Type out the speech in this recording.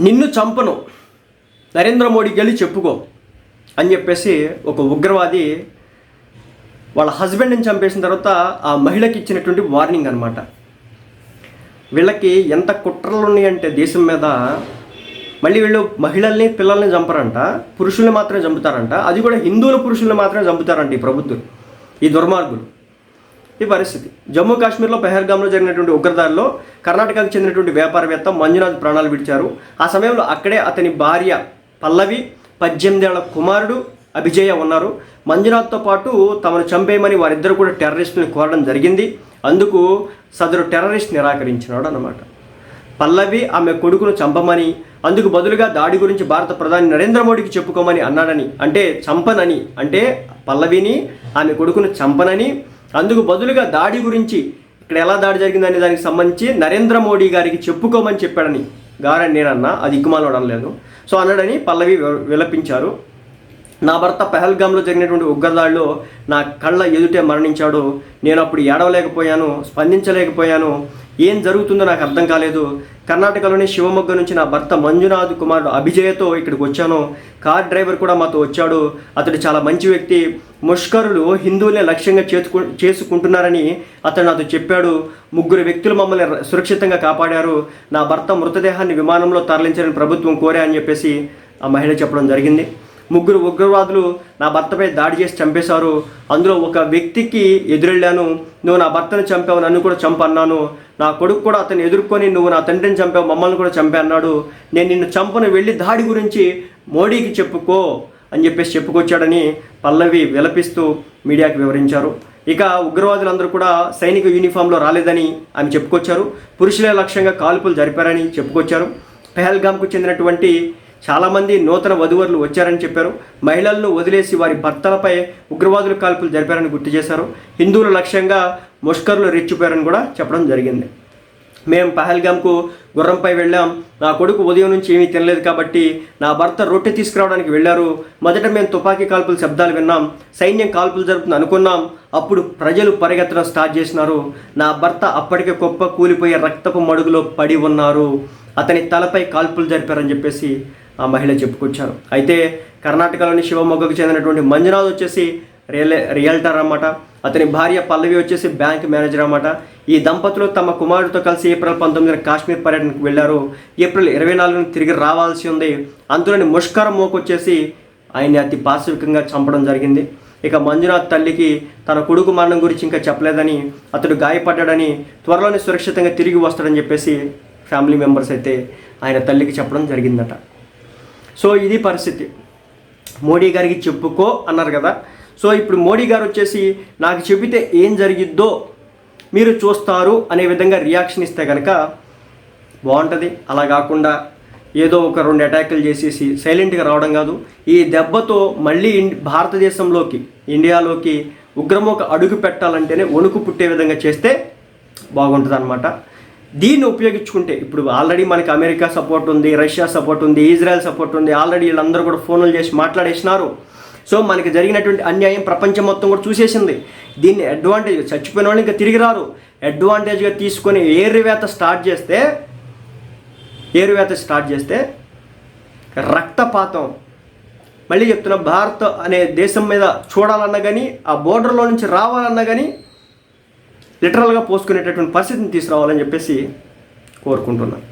నిన్ను చంపను. నరేంద్ర మోడీకి వెళ్ళి చెప్పుకో అని చెప్పేసి ఒక ఉగ్రవాది వాళ్ళ హస్బెండ్ని చంపేసిన తర్వాత ఆ మహిళకి ఇచ్చినటువంటి వార్నింగ్ అనమాట వీళ్ళకి ఎంత కుట్రలు ఉన్నాయంటే దేశం మీద మళ్ళీ వీళ్ళు మహిళల్ని పిల్లల్ని చంపరంట పురుషుల్ని మాత్రమే చంపుతారంట. అది కూడా హిందువుల పురుషుల్ని మాత్రమే చంపుతారంట ఈ ప్రభుత్వం ఈ దుర్మార్గులు. ఈ పరిస్థితి. జమ్మూ కాశ్మీర్లో పెహర్గామ్లో జరిగినటువంటి ఉగ్రదాడిలో కర్ణాటకకు చెందినటువంటి వ్యాపారవేత్త మంజునాథ్ ప్రాణాలు విడిచారు. ఆ సమయంలో అక్కడే అతని భార్య పల్లవి పద్దెనిమిదేళ్ళ కుమారుడు అభిజయ ఉన్నారు. మంజునాథ్తో పాటు తమను చంపేయమని వారిద్దరు కూడా టెర్రరిస్టుని కోరడం జరిగింది. అందుకు సదరు టెర్రరిస్ట్ నిరాకరించినాడు అన్నమాట. పల్లవి ఆమె కొడుకును చంపమని అందుకు బదులుగా దాడి గురించి భారత ప్రధాని నరేంద్ర మోడీకి చెప్పుకోమని అన్నాడని అంటే చంపనని అంటే పల్లవిని ఆమె కొడుకును చంపనని అందుకు బదులుగా దాడి గురించి ఇక్కడ ఎలా దాడి జరిగిందనే దానికి సంబంధించి నరేంద్ర మోడీ గారికి చెప్పుకోమని చెప్పాడని గారని నేనన్నా. అది ఇక్కుమాలవడం లేదు సో అన్నాడని పల్లవి విలపించారు నా భర్త పెహల్గామ్లో జరిగినటువంటి ఉగ్రదాడిలో నా కళ్ళ ఎదుటే మరణించాడు. నేను అప్పుడు ఏడవలేకపోయాను స్పందించలేకపోయాను. ఏం జరుగుతుందో నాకు అర్థం కాలేదు. కర్ణాటకలోని శివమొగ్గ నుంచి నా భర్త మంజునాథ్ కుమారుడు అభిజయతో ఇక్కడికి వచ్చాను. కార్ డ్రైవర్ కూడా మాతో వచ్చాడు. అతడు చాలా మంచి వ్యక్తి. ముష్కరులు హిందువులే లక్ష్యంగా చేతుకు చేసుకుంటున్నారని అతను నాతో చెప్పాడు. ముగ్గురు వ్యక్తులు మమ్మల్ని ర- సురక్షితంగా కాపాడారు. నా భర్త మృతదేహాన్ని విమానంలో తరలించాలని ప్రభుత్వం కోరా అని చెప్పేసి ఆ మహిళ చెప్పడం జరిగింది. ముగ్గురు ఉగ్రవాదులు నా భర్తపై దాడి చేసి చంపేశారు. అందులో ఒక వ్యక్తికి ఎదురెళ్ళాను. నువ్వు నా భర్తను చంపావు నన్ను కూడా చంపన్నాను నా కొడుకు కూడా అతను ఎదుర్కొని నువ్వు నా తండ్రిని చంపావు మమ్మల్ని కూడా చంపా అన్నాడు. నేను నిన్ను చంపను వెళ్ళి దాడి గురించి మోడీకి చెప్పుకో అని చెప్పేసి చెప్పుకొచ్చాడని పల్లవి విలపిస్తూ మీడియాకి వివరించారు. ఇక ఉగ్రవాదులందరూ కూడా సైనిక యూనిఫామ్లో రాలేదని ఆమె చెప్పుకొచ్చారు. పురుషులే లక్ష్యంగా కాల్పులు జరిపారని చెప్పుకొచ్చారు. పెహల్గామ్కు చెందినటువంటి చాలామంది నూతన వధువరులు వచ్చారని చెప్పారు. మహిళలను వదిలేసి వారి భర్తలపై ఉగ్రవాదుల కాల్పులు జరిపారని గుర్తు చేశారు. హిందువుల లక్ష్యంగా ముష్కరులు రెచ్చిపోయారని కూడా చెప్పడం జరిగింది. మేము పహల్గామ్కు గుర్రంపై వెళ్ళాం. నా కొడుకు ఉదయం నుంచి ఏమీ తినలేదు కాబట్టి నా భర్త రొట్టె తీసుకురావడానికి వెళ్ళారు. మొదట మేము తుపాకీ కాల్పుల శబ్దాలు విన్నాం. సైన్యం కాల్పులు జరుపుతుంది అనుకున్నాం. అప్పుడు ప్రజలు పరిగెత్తడం స్టార్ట్ చేసినారు. నా భర్త అప్పటికే గొప్ప కూలిపోయే రక్తపు మడుగులో పడి ఉన్నారు. అతని తలపై కాల్పులు జరిపారని చెప్పేసి ఆ మహిళ చెప్పుకొచ్చారు. అయితే కర్ణాటకలోని శివమొగ్గకు చెందినటువంటి మంజునాథ్ వచ్చేసి రియల్ రియల్టర్ అన్నమాట. అతని భార్య పల్లవి వచ్చేసి బ్యాంక్ మేనేజర్ అన్నమాట. ఈ దంపతులు తమ కుమారుడితో కలిసి ఏప్రిల్ పంతొమ్మిదిన కాశ్మీర్ పర్యటనకు వెళ్ళారు. ఏప్రిల్ ఇరవై నాలుగున తిరిగి రావాల్సి ఉంది. అందులోని ముష్కరం మోకొచ్చేసి ఆయన్ని అతి పాశవికంగా చంపడం జరిగింది. ఇక మంజునాథ్ తల్లికి తన కొడుకు మరణం గురించి ఇంకా చెప్పలేదని అతడు గాయపడ్డాడని త్వరలోనే సురక్షితంగా తిరిగి వస్తాడని చెప్పేసి ఫ్యామిలీ మెంబర్స్ అయితే ఆయన తల్లికి చెప్పడం జరిగిందట. సో ఇది పరిస్థితి. మోడీ గారికి చెప్పుకో అన్నారు కదా. సో ఇప్పుడు మోడీ గారు వచ్చేసి నాకు చెబితే ఏం జరిగిద్దో మీరు చూస్తారు అనే విధంగా రియాక్షన్ ఇస్తే కనుక బాగుంటుంది. అలా కాకుండా ఏదో ఒక రెండు అటాకులు చేసేసి సైలెంట్గా రావడం కాదు. ఈ దెబ్బతో మళ్ళీ ఇన్ భారతదేశంలోకి ఇండియాలోకి ఉగ్రమోక అడుగు పెట్టాలంటేనే వణుకు పుట్టే విధంగా చేస్తే బాగుంటుంది అనమాట దీన్ని ఉపయోగించుకుంటే ఇప్పుడు ఆల్రెడీ మనకి అమెరికా సపోర్ట్ ఉంది రష్యా సపోర్ట్ ఉంది ఇజ్రాయెల్ సపోర్ట్ ఉంది ఆల్రెడీ వీళ్ళందరూ కూడా ఫోన్లు చేసి మాట్లాడేసినారు. సో మనకి జరిగినటువంటి అన్యాయం ప్రపంచం మొత్తం కూడా చూసేసింది. దీన్ని అడ్వాంటేజ్ చచ్చిపోయిన వాళ్ళు ఇంకా తిరిగి రారు. అడ్వాంటేజ్గా తీసుకొని ఏరువేత స్టార్ట్ చేస్తే ఏరువేత స్టార్ట్ చేస్తే రక్తపాతం. మళ్ళీ చెప్తున్నా భారత్ అనే దేశం మీద చూడాలన్నా కానీ ఆ బోర్డర్లో నుంచి రావాలన్నా కానీ లిటరల్గా పోసుకునేటటువంటి పరిస్థితిని తీసుకురావాలని చెప్పేసి కోరుకుంటున్నాను.